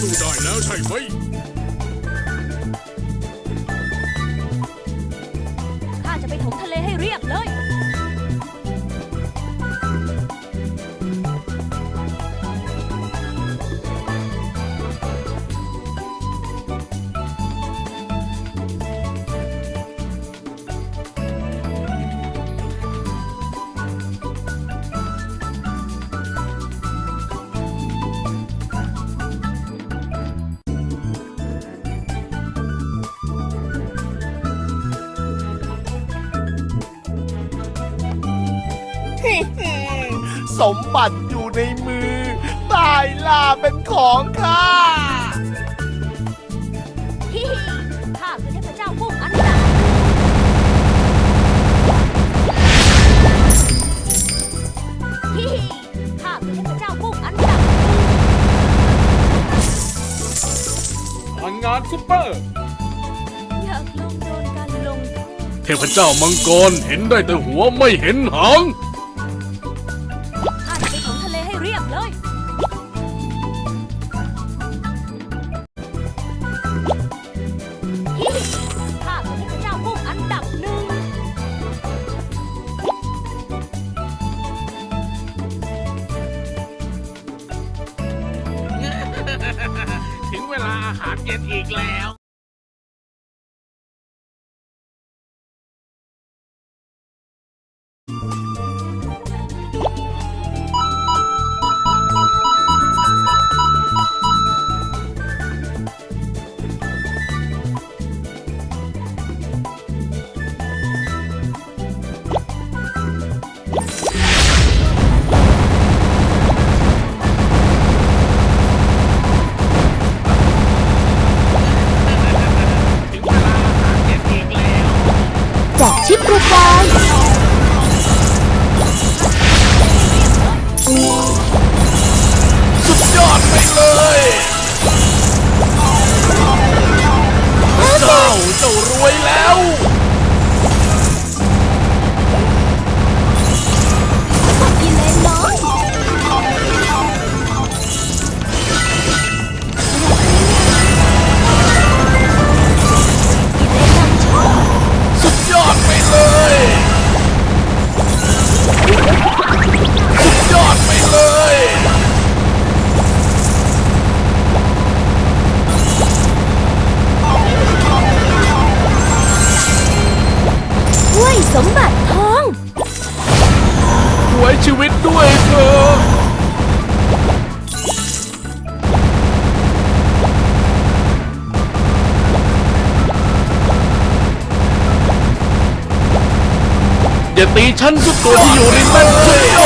สู้ได้ สมบัติอยู่ในมือ ตายล่าเป็นของข้าฮิฮิข้าคือเทพเจ้ากุ้งอันดับฮิฮิข้าคือเทพเจ้ากุ้งอันดับพลังงานซุปเปอร์ อยากลงโดนการลงโทษ เทพเจ้ามังกรเห็นได้แต่หัวไม่เห็นหาง วลาอาหารเย็นอีกแล้วา สมบัติทอง ไว้ชีวิตด้วยเธอะอย่าตีฉันสุดตัวที่อยู่ริมแม่น้ำสุดยอ